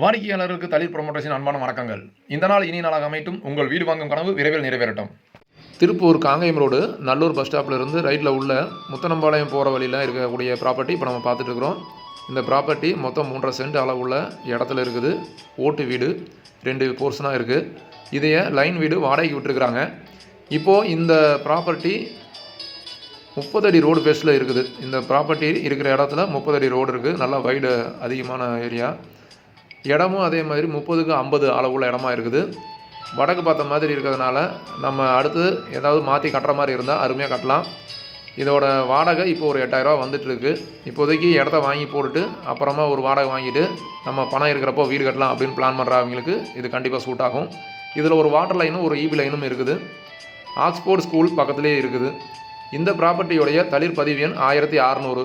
வாடிக்கையாளருக்கு தலித் ப்ரொமோட்டர்ஸின் அன்பான வணக்கங்கள். இந்த நாள் இனி நாளாக அமைட்டும் உங்கள் வீடு வாங்கும் கனவு விரைவில் நிறைவேறட்டும். திருப்பூர் காங்கயம் ரோடு நல்லூர் பஸ் ஸ்டாப்லேருந்து ரைட்டில் உள்ள முத்தனம்பாளையம் போகிற வழியில் இருக்கக்கூடிய ப்ராப்பர்ட்டி இப்போ நம்ம பார்த்துட்டு இருக்கிறோம். இந்த ப்ராப்பர்ட்டி மொத்தம் மூன்றரை சென்ட் அளவுள்ள இடத்துல இருக்குது. ஓட்டு வீடு ரெண்டு போர்ஷனாக இருக்குது இதைய லைன் வீடு வாடகைக்கு விட்டுருக்குறாங்க. இப்போது இந்த ப்ராப்பர்ட்டி முப்பது அடி ரோடு பேஸில் இருக்குது. இந்த ப்ராப்பர்ட்டி இருக்கிற இடத்துல முப்பது அடி ரோடு இருக்குது நல்லா வைடு அதிகமான ஏரியா இடமும் அதே மாதிரி முப்பதுக்கு ஐம்பது அளவுள்ள இடமா இருக்குது. வடக்கு பார்த்த மாதிரி இருக்கிறதுனால நம்ம அடுத்து ஏதாவது மாற்றி கட்டுற மாதிரி இருந்தால் அருமையாக கட்டலாம். இதோட வாடகை இப்போ ஒரு எட்டாயிரரூவா வந்துட்டுருக்கு இப்போதைக்கு இடத்த வாங்கி போட்டுட்டு அப்புறமா ஒரு வாடகை வாங்கிட்டு நம்ம பணம் இருக்கிறப்போ வீடு கட்டலாம் அப்படின்னு பிளான் பண்ணுறவங்களுக்கு இது கண்டிப்பாக சூட் ஆகும். இதில் ஒரு வாட்டர் லைனும் ஒரு ஈபி லைனும் இருக்குது. ஆக்ஸ்போர்ட் ஸ்கூல் பக்கத்துலேயே இருக்குது. இந்த ப்ராப்பர்ட்டியோடைய தளிர் பதிவு எண் ஆயிரத்தி அறநூறு.